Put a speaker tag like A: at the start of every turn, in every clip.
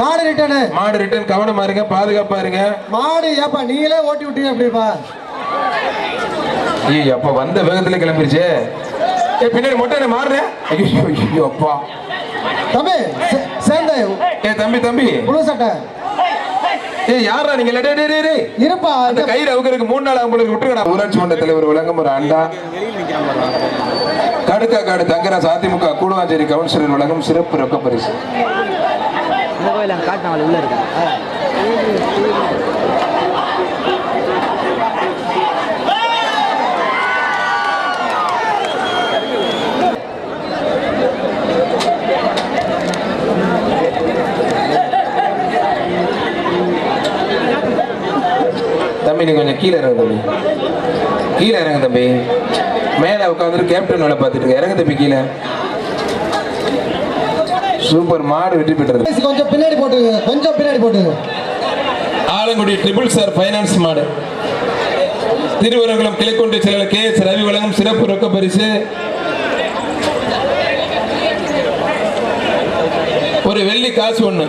A: மாடு ரிட்டனு
B: மாடு ரிட்டர்ன் கவனமா இருங்க பாதுகாப்பா இருங்க.
A: மாடு ஏப்பா நீங்களே ஓட்டி விட்டீங்க அப்படிப்பா.
B: ஐயோ அப்பா வந்த வேகத்துல கிளம்பிருச்சே. ஏ பின்னாடி மொட்டை மாறுறேன் ஐயோ ஐயோ அப்பா.
A: தம்பி சேர்ந்த.
B: ஏ தம்பி தம்பி.
A: புழு சட்டை.
B: ஏ யாரா நீங்க? டேய் டேய், டேய்.
A: இருப்பா
B: அந்த கயிறு அவுக்கிறதுக்கு மூணு நாள் உங்களுக்கு விட்டுருக்கா ஊராட்சி மன்ற தலைவர் விளங்கும் ஒரு அண்டா கடுக்கா காடு தங்கராஜ் அதிமுக கூடுவாஞ்சேரி கவுன்சிலர் வழங்கும் சிறப்பு ரொக்க பரிசு.
C: அந்த கோயில் அங்கே காட்டினாங்க உள்ளே இருக்கா
B: தம்பி நீ கொஞ்சம் கீழே இறங்க தம்பி. கீழே இறங்க தம்பி. மேலே உட்காந்துட்டு கேப்டன் வேலை பார்த்துட்டு இறங்க தம்பி கீழே. சூப்பர் மாடு வெற்றி பெற்றது.
A: கொஞ்சம் பின்னாடி போட்டுங்க கொஞ்சம் பின்னாடி போட்டுங்க
B: ஆலங்குடி ட்ரிபிள் ஸ்டார் ஃபைனான்ஸ் மாடு. திருவரங்குளம் கிழக்கொண்டு செயலர் கே எஸ் ரவி வழங்கும் சிறப்பு ரொக்க பரிசு. ஒரு வெள்ளி காசு ஒண்ணு.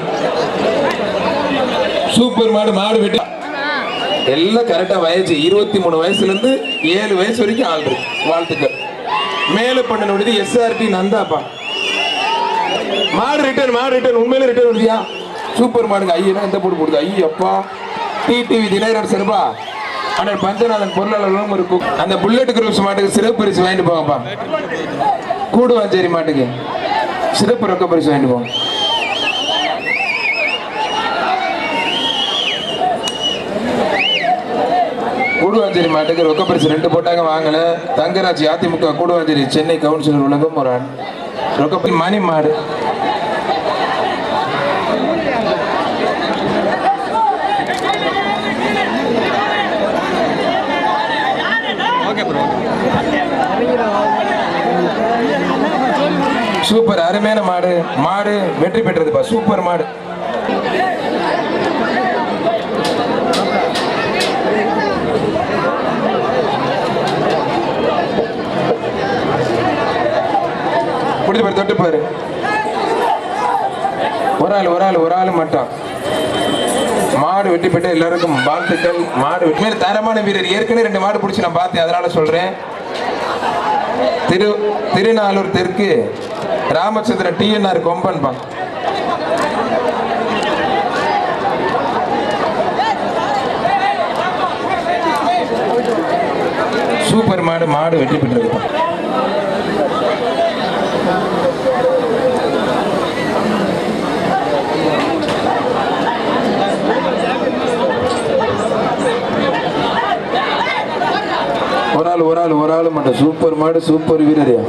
B: சூப்பர் மாடு மாடு வெட்டி எல்லாம் கரெக்டா வயசு இருபத்தி மூணு வயசுல இருந்து ஏழு வயசு வரைக்கும் ஆள் இருக்கு. வாழ்த்துக்கள். மேல பண்ண முடியுது எஸ்ஆர்டி நந்தாப்பா. மாடு ரிட்டர்ன் மாடு ரிட்டர்ன் உண்மையில ரிட்டர்ன் வருதியா சூப்பர் மாடுங்க. ஐயா எந்த போட்டு போடுது? ஐயப்பா அப்பா. டிடிவி தினகரன் சிறப்பா. அண்ணன் பஞ்சநாதன் பொருளாளர்களும் இருக்கும். அந்த புல்லட் குரூப்ஸ் மாட்டுக்கு சிறப்பு பரிசு வாங்கிட்டு போங்கப்பா. கூடுவாஞ்சேரி மாட்டுக்கு. சிறப்பு ரொக்க பரிசு வாங்கிட்டு போங்க. கூடுவாஞ்சேரி மாட்டுக்கு ரொக்க பரிசு ரெண்டு போட்டாங்க வாங்கல. தங்கராஜ் அதிமுக கூடுவாஞ்சேரி சென்னை கவுன்சிலர் உலகம் ஒரு ஆண் ரொக்க பரிசு மாடு சூப்பர் அருமையான மாடு. மாடு வெற்றி பெற்றதுப்பா சூப்பர் மாடு. பிடிச்சு பாரு தொட்டு பாரு. ஒரு ஆள் ஒரு ஆள் ஒரு ஆள் மட்டும். மாடு வெட்டி பெற்ற எல்லாருக்கும் வாழ்த்துக்கள். மாடு வெட்டி தரமான வீரர். ஏற்கனவே ரெண்டு மாடு பிடிச்சி நான் பார்த்தேன் அதனால சொல்றேன். திரு திருநாளூர் தெற்கு ராமச்சந்திரன் டிஎன்ஆர் கொம்பன் பா. சூப்பர் மாடு மாடு வெற்றி பெற்றிருக்கும் ஆள் ஒரு ஆள் ஒரு ஆள் மட்டும் சூப்பர் மாடு சூப்பர் வீரரியா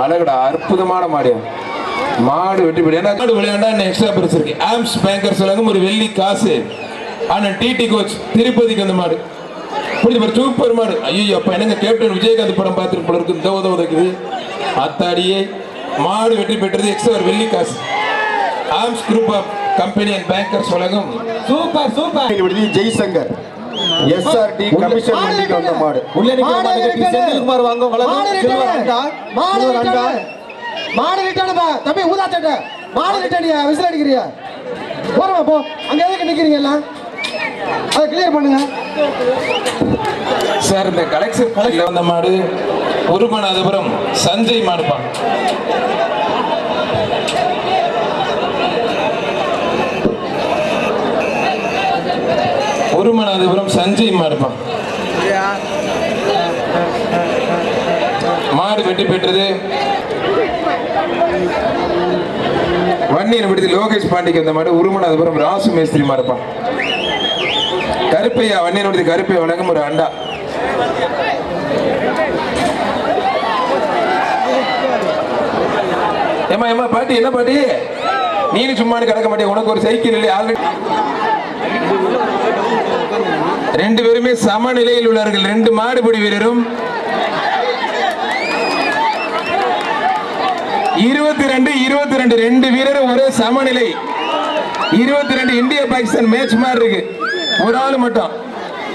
B: அழகடா அற்புதமான மாடியா மாடு வெட்டி போடு. ஏன்னா விளையாண்டா விளையாண்டா எக்ஸ்ட்ரா பரிசு இருக்கு. ஆம்ஸ் பேங்கர் சொல்லுங்க ஒரு வெள்ளி காசு. ஆனா டிடி கோச் திருப்பதிக்கு அந்த மாடு. புரிஞ்சு பாரு சூப்பர் மாடு. ஐயோ அப்ப என்னங்க கேப்டன் விஜயகாந்த் படம் பார்த்துட்டு போல இருக்கு. இந்த உதவ அத்தாடியே மாடு வெற்றி பெற்றது எக்ஸ்ட்ரா ஒரு வெள்ளி காசு. Arms group of company and bankers உலகம்
A: super super.
D: Jaishankar. SRT commission
A: மாடு
D: வண்டிக்கு வந்த. மாடு.
A: உள்ள நிக்கிற
D: மாடு கட்டி. செந்தில்குமார் வாங்க வளரும்
A: மாடு
D: சில்வர். அண்டா.
A: மாடு
D: அண்டா.
A: மாடு ரிட்டனுப்பா தம்பி ஊதா சட்டை. மாடு ரிட்டனியா விசில் அடிக்கிறியா? போறமா போ. அங்க எதுக்கு நிக்கிறீங்க எல்லாம்? அதை கிளியர் பண்ணுங்க.
B: சார் இந்த கலெக்ஷன் வந்த மாடு உருமநாதபுரம் சஞ்சய் மாடுப்பா உருமநாதபுரம் சஞ்சய் மாடுப்பா மாடு வெற்றி பெற்றது. வன்னியர் விடுதி லோகேஷ் பாண்டிக்கு வந்த மாடு உருமநாதபுரம் ராசு மேஸ்திரி மாடுப்பா கருப்பையா வன்னியர் விடுதி கருப்பையா வழங்கும் ஒரு அண்டா. ஏமா ஏமா பாட்டி என்ன பாட்டி? நீனு சும்மா கிடக்க மாட்டே உனக்கு ஒரு சைக்கிள் இல்லை ஆல்ரெடி ரெண்டு பேருமே சமநிலையில் உள்ளார்கள் ரெண்டு மாடுபிடி வீரரும் இருபத்தி ரெண்டு இருபத்தி ரெண்டு ரெண்டு வீரரும் ஒரே சமநிலை. இருபத்தி ரெண்டு இந்தியா பாகிஸ்தான் மேட்ச் மாதிரி இருக்கு. ஒரு ஆள் மட்டும்.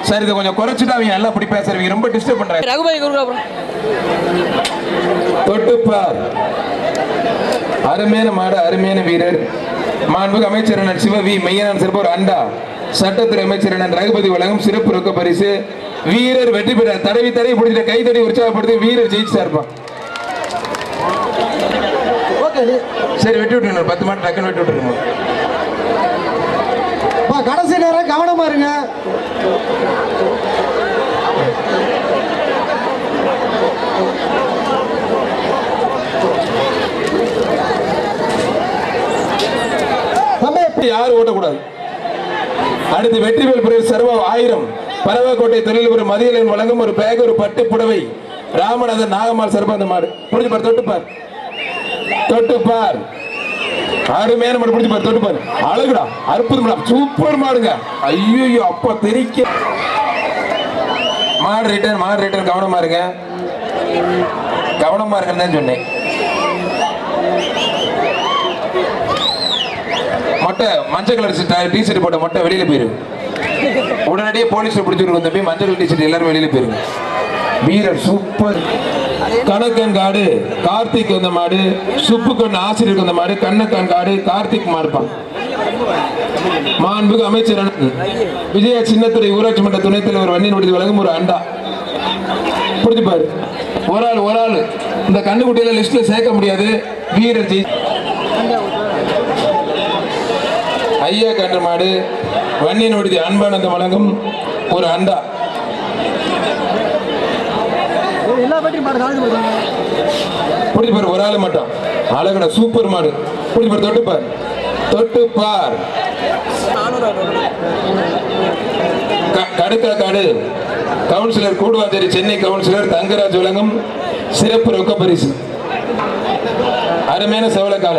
B: சரி இதை கொஞ்சம் குறைச்சிட்டு அவங்க எல்லாம் அப்படி பேசுறவங்க. ரொம்ப டிஸ்டர்ப் பண்றாங்க.
C: ரகுபாய்
B: தொட்டுப்பார். அருமையான மாடு அருமையான வீரர். மாண்புமிகு அமைச்சர் அண்ணன் சிவ வி மையனான் சிறப்பு ஒரு அண்டா. சட்டத்துறை அமைச்சர் அண்ணன் ரகுபதி வழங்கும் சிறப்பு ரொக்க பரிசு. வீரர் வெற்றி பெற்ற தடவி தடவி பிடிச்சிட்ட கை தடி உற்சாகப்படுத்தி வீரர் ஜெயிச்சு இருப்பான் சரி வெட்டி விட்டுருங்க பத்து மாட்டு டக்குன்னு வெட்டி விட்டுருங்க.
A: கடைசி நேரம் கவனமா இருங்க.
B: யாரும் ஓட்டக்கூடாது. அடுத்து வெற்றிவேல் பிரிவு சர்வம் ஆயிரம். பறவைக்கோட்டை தொழில்புரம் மதியலன் வழங்கும் ஒரு பேக் ஒரு பட்டு புடவை. ராமநாதன் நாகம்மாள் சிறப்பு அந்த மாடு. புரிஞ்சு பார் தொட்டு பார். தொட்டு பார். அருமையான மாடு புரிஞ்சு பார் தொட்டுப்பார் அழகுடா அற்புதம் சூப்பர் மாடுங்க. ஐயோ அப்பா தெரிக்க. மாடு ரிட்டர்ன் மாடு ரிட்டர்ன் கவனமா இருங்க. கவனமா இருக்கன்னு தான் சொன்னேன். மொட்டை மஞ்சள் கலர் டி ஷர்ட் போட்ட மொட்டை வெளியில போயிரு. உடனடியே போலீஸ் பிடிச்சிருக்கும் தம்பி மஞ்சள் டி ஷர்ட் எல்லாரும் வெளியில போயிருங்க வீரர் சூப்பர். கணக்கன் காடு கார்த்திக் வந்த மாடு சுப்புக்கண் ஆசிரியர் வந்த மாடு கண்ணக்கன் காடு கார்த்திக் மாடுப்பான் மாண்புக்கு அமைச்சர் அண்ணன் விஜய சின்னத்துறை ஊராட்சி மன்ற துணைத் தலைவர் வண்ணின் விடுதி வழங்கும் ஒரு அண்டா. புரிஞ்சுப்பாரு? ஒரு ஆள் ஒரு ஆள். இந்த கண்ணுக்குட்டியில லிஸ்ட்ல சேர்க்க முடியாது. வீரர் ஐயா கன்று மாடு வன்னியின் விடுதி அன்பானந்த வழங்கும் ஒரு அண்டா. புடிச்சு பாரு ஒரு ஆள் மட்டும். அழகடா சூப்பர் மாடு. புடிச்சு பாரு தொட்டு பார். தொட்டு பார். க- கடுக்கா காடு. கவுன்சிலர் கூடுவாஞ்சேரி சென்னை கவுன்சிலர் தங்கராஜ் வழங்கும் சிறப்பு ரொக்க பரிசு அருமையான செவலக்கால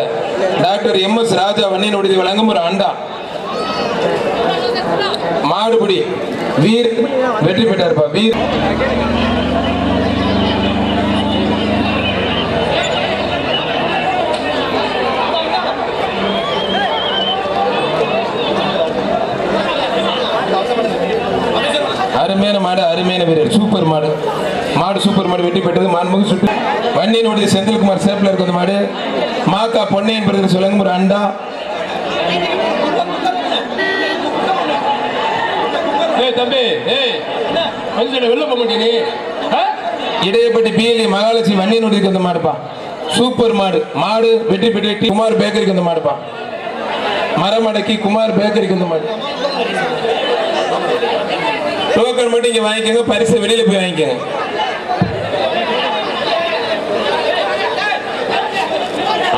B: டாக்டர் எம் எஸ் ராஜா வன்னியின் விடுதி வழங்கும் ஒரு அண்டா. மாடுபிடி. வீர் வெற்றி பெற்றார்ப்பா. வீர். அருமையான மாடு அருமையான வீரர். சூப்பர் மாடு. மாடு சூப்பர் மாடு வெற்றி பெற்றது மாண்புமிகு சுற்று வன்னியினுடைய செந்தில்குமார் சேப்பில் இருக்கிற மாடு. மாக்கா பொன்னையன் பிரதர் சொல்லுங்க ஒரு அண்டா.
E: ஏய் தம்பி ஏய் கொஞ்சம் வெளில போக மாட்டே ஆ?
B: இடையப்பட்டி பிஎல்இ மகாலட்சுமி வன்னியினுடைய அந்த மாடுப்பா. சூப்பர் மாடு. மாடு வெற்றி பெற்று குமார் பேக்கரிக்கு அந்த மாடுப்பா. மரமடக்கி குமார் பேக்கரிக்கு அந்த மாடு. டோக்கன் மட்டும் இங்கே வாங்கிக்கோங்க பரிசு வெளியில் போய் வாங்கிக்கோங்க.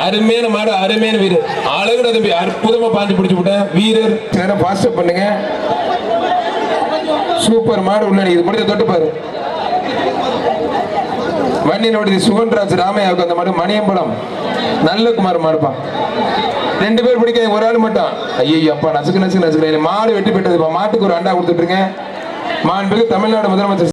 B: அருமையான மாடு அருமையான வீரர். அழகுட தம்பி அற்புதமா பாஞ்சு பிடிச்சு விட்டேன் வீரர். நேரம் பாஸ்ட் பண்ணுங்க. சூப்பர் மாடு உள்ள இது முடிஞ்ச தொட்டு பாரு. வண்டியினுடைய சுகன்ராஜ் ராமையாவுக்கு அந்த மாடு மணியம்பலம். நல்ல குமார் மாடுப்பா. ரெண்டு பேர் பிடிக்காது ஒரு ஆள் மட்டும். ஐயோ அப்பா நசுக்கு நசுக்கு நசுக்கு. மாடு வெட்டி பெற்றதுப்பா மாட்டுக்கு ஒரு அண்டா கொடுத்துட்டுருங்க மாண்புக்கு தமிழ்நாடு முதலமைச்சர்